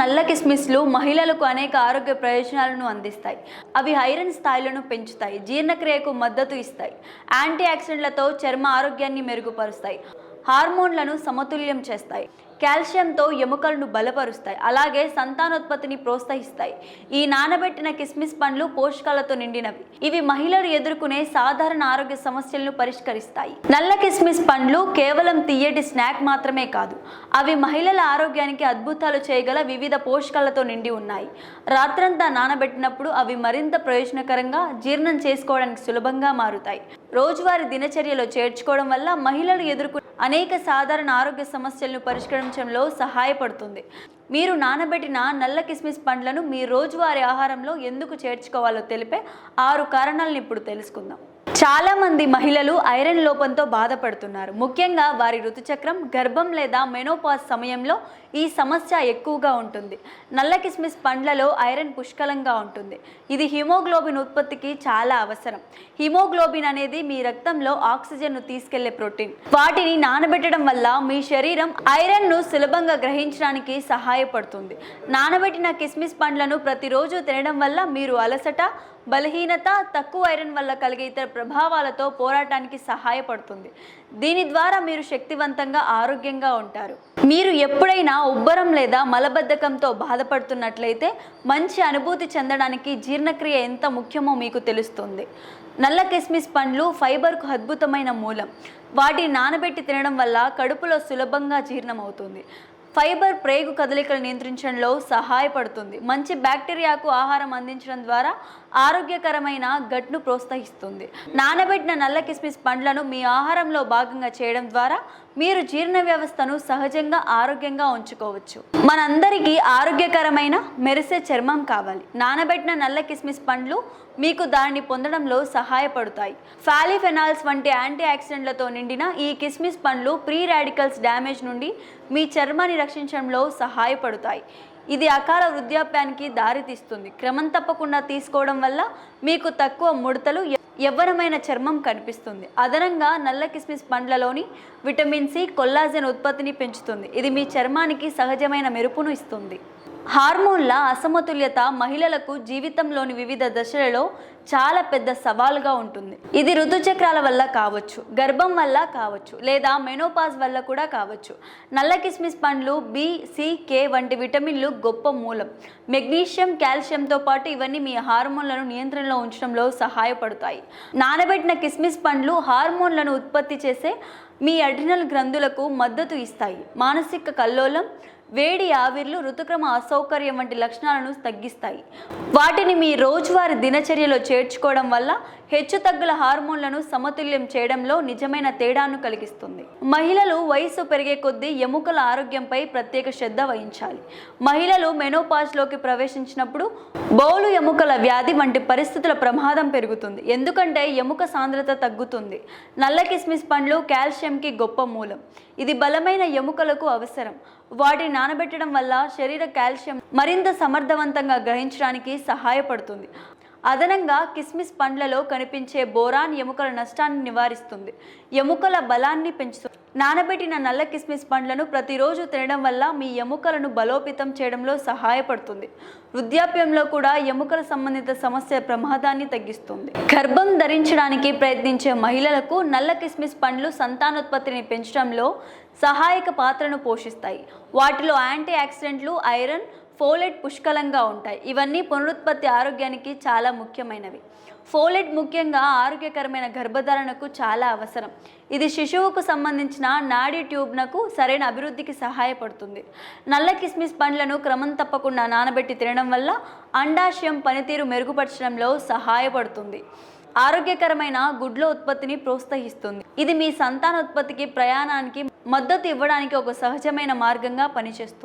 నల్ల కిస్మిస్లు మహిళలకు అనేక ఆరోగ్య ప్రయోజనాలను అందిస్తాయి. అవి ఐరన్ స్థాయిలను పెంచుతాయి జీర్ణక్రియకు మద్దతు ఇస్తాయి యాంటీ ఆక్సిడెంట్లతో చర్మ ఆరోగ్యాన్ని మెరుగుపరుస్తాయి. హార్మోన్లను సమతుల్యం చేస్తాయి. కాల్షియంతో ఎముకలను బలపరుస్తాయి. అలాగే సంతానోత్పత్తిని ప్రోత్సహిస్తాయి. ఈ నానబెట్టిన కిస్మిస్ పండ్లు పోషకాలతో నిండినవి. ఇవి మహిళలు ఎదుర్కొనే సాధారణ ఆరోగ్య సమస్యలను పరిష్కరిస్తాయి. నల్ల కిస్మిస్ పండ్లు కేవలం తీయటి స్నాక్ మాత్రమే కాదు. అవి మహిళల ఆరోగ్యానికి అద్భుతాలు చేయగల వివిధ పోషకాలతో నిండి ఉన్నాయి. రాత్రంతా నానబెట్టినప్పుడు అవి మరింత ప్రయోజనకరంగా జీర్ణం చేసుకోవడానికి సులభంగా మారుతాయి. రోజువారీ దినచర్యలో చేర్చుకోవడం వల్ల మహిళలు ఎదుర్కొనే అనేక సాధారణ ఆరోగ్య సమస్యలను పరిష్కరించడంలో సహాయపడుతుంది. మీరు నానబెట్టిన నల్ల కిస్మిస్ పండ్లను మీ రోజువారీ ఆహారంలో ఎందుకు చేర్చుకోవాలో తెలిపే ఆరు కారణాలను ఇప్పుడు తెలుసుకుందాం. చాలామంది మహిళలు ఐరన్ లోపంతో బాధపడుతున్నారు. ముఖ్యంగా వారి ఋతుచక్రం గర్భం లేదా మెనోపాజ్ సమయంలో ఈ సమస్య ఎక్కువగా ఉంటుంది. నల్ల కిస్మిస్ పండ్లలో ఐరన్ పుష్కలంగా ఉంటుంది. ఇది హిమోగ్లోబిన్ ఉత్పత్తికి చాలా అవసరం. హిమోగ్లోబిన్ అనేది మీ రక్తంలో ఆక్సిజన్ను తీసుకెళ్ళే ప్రోటీన్. వాటిని నానబెట్టడం వల్ల మీ శరీరం ఐరన్ను సులభంగా గ్రహించడానికి సహాయపడుతుంది. నానబెట్టిన కిస్మిస్ పండ్లను ప్రతిరోజు తినడం వల్ల మీరు అలసట బలహీనత తక్కువ ఐరన్ వల్ల కలిగే ఇతర ప్రభావాలతో పోరాటానికి సహాయపడుతుంది. దీని ద్వారా మీరు శక్తివంతంగా ఆరోగ్యంగా ఉంటారు. మీరు ఎప్పుడైనా ఉబ్బరం లేదా మలబద్ధకంతో బాధపడుతున్నట్లయితే మంచి అనుభూతి చెందడానికి జీర్ణక్రియ ఎంత ముఖ్యమో మీకు తెలుస్తుంది. నల్ల కిస్మిస్ పండ్లు ఫైబర్కు అద్భుతమైన మూలం. వాటిని నానబెట్టి తినడం వల్ల కడుపులో సులభంగా జీర్ణమవుతుంది. ఫైబర్ ప్రేగు కదలికలు నియంత్రించడంలో సహాయపడుతుంది. మంచి బ్యాక్టీరియాకు ఆహారం అందించడం ద్వారా ఆరోగ్యకరమైన గట్ను ప్రోత్సహిస్తుంది. నానబెట్టిన నల్ల కిస్మిస్ పండ్లను మీ ఆహారంలో భాగంగా చేయడం ద్వారా మీరు జీర్ణ వ్యవస్థను సహజంగా ఆరోగ్యంగా ఉంచుకోవచ్చు. మనందరికీ ఆరోగ్యకరమైన మెరిసే చర్మం కావాలి. నానబెట్టిన నల్ల కిస్మిస్ పండ్లు మీకు దానిని పొందడంలో సహాయపడతాయి. ఫాలిఫెనాల్స్ వంటి యాంటీ ఆక్సిడెంట్లతో నిండిన ఈ కిస్మిస్ పండ్లు ప్రీ రాడికల్స్ డ్యామేజ్ నుండి మీ చర్మాన్ని రక్షించడంలో సహాయపడతాయి. ఇది అకాల వృద్ధాప్యానికి దారితీస్తుంది. క్రమం తప్పకుండా తీసుకోవడం వల్ల మీకు తక్కువ ముడతలు ఎవ్వరమైన చర్మం కనిపిస్తుంది. అదనంగా నల్ల కిస్మిస్ పండ్లలోని విటమిన్ సి కొల్లాజెన్ ఉత్పత్తిని పెంచుతుంది. ఇది మీ చర్మానికి సహజమైన మెరుపును ఇస్తుంది. హార్మోన్ల అసమతుల్యత మహిళలకు జీవితంలోని వివిధ దశలలో చాలా పెద్ద సవాలుగా ఉంటుంది. ఇది ఋతుచక్రాల వల్ల కావచ్చు గర్భం వల్ల కావచ్చు లేదా మెనోపాజ్ వల్ల కూడా కావచ్చు. నల్ల కిస్మిస్ పండ్లు బి సి కే వంటి విటమిన్లు గొప్ప మూలం. మెగ్నీషియం కాల్షియంతో పాటు ఇవన్నీ మీ హార్మోన్లను నియంత్రణలో ఉంచడంలో సహాయపడతాయి. నానబెట్టిన కిస్మిస్ పండ్లు హార్మోన్లను ఉత్పత్తి చేసే మీ అడ్రినల్ గ్రంథులకు మద్దతు ఇస్తాయి. మానసిక కల్లోలం వేడి ఆవిర్లు ఋతుక్రమ అసౌకర్యం వంటి లక్షణాలను తగ్గిస్తాయి. వాటిని మీ రోజువారీ దినచర్యలో చేర్చుకోవడం వల్ల హెచ్చుతగ్గుల హార్మోన్లను సమతుల్యం చేయడంలో నిజమైన తేడాను కలిగిస్తుంది. మహిళలు వయసు పెరిగే కొద్దీ ఎముకల ఆరోగ్యంపై ప్రత్యేక శ్రద్ధ వహించాలి. మహిళలు మెనోపాజ్లోకి ప్రవేశించినప్పుడు బౌలు ఎముకల వ్యాధి వంటి పరిస్థితుల ప్రమాదం పెరుగుతుంది. ఎందుకంటే ఎముక సాంద్రత తగ్గుతుంది. నల్ల కిస్మిస్ పండ్లు కాల్షియంకి గొప్ప మూలం. ఇది బలమైన ఎముకలకు అవసరం. వాటిని నానబెట్టడం వల్ల శరీర కాల్షియం మరింత సమర్థవంతంగా గ్రహించడానికి సహాయపడుతుంది. అదనంగా కిస్మిస్ పండ్లలో కనిపించే బోరాన్ ఎముకల నష్టాన్ని నివారిస్తుంది. ఎముకల బలాన్ని పెంచుతుంది నానబెట్టిన నల్ల కిస్మిస్ పండ్లను ప్రతిరోజు తినడం వల్ల మీ ఎముకలను బలోపేతం చేయడంలో సహాయపడుతుంది. వృద్ధాప్యంలో కూడా ఎముకల సంబంధిత సమస్య ప్రమాదాన్ని తగ్గిస్తుంది. గర్భం ధరించడానికి ప్రయత్నించే మహిళలకు నల్ల కిస్మిస్ పండ్లు సంతానోత్పత్తిని పెంచడంలో సహాయక పాత్రను పోషిస్తాయి. వాటిలో యాంటీ ఆక్సిడెంట్లు ఐరన్ ఫోలెట్ పుష్కలంగా ఉంటాయి. ఇవన్నీ పునరుత్పత్తి ఆరోగ్యానికి చాలా ముఖ్యమైనవి. ఫోలెట్ ముఖ్యంగా ఆరోగ్యకరమైన గర్భధారణకు చాలా అవసరం. ఇది శిశువుకు సంబంధించిన నాడీ ట్యూబ్నకు సరైన అభివృద్ధికి సహాయపడుతుంది. నల్ల కిస్మిస్ పండ్లను క్రమం తప్పకుండా నానబెట్టి తినడం వల్ల అండాశయం పనితీరు మెరుగుపరచడంలో సహాయపడుతుంది. ఆరోగ్యకరమైన గుడ్ల ఉత్పత్తిని ప్రోత్సహిస్తుంది. ఇది మీ సంతానోత్పత్తికి ప్రయాణానికి మద్దతు ఇవ్వడానికి ఒక సహజమైన మార్గంగా పనిచేస్తుంది.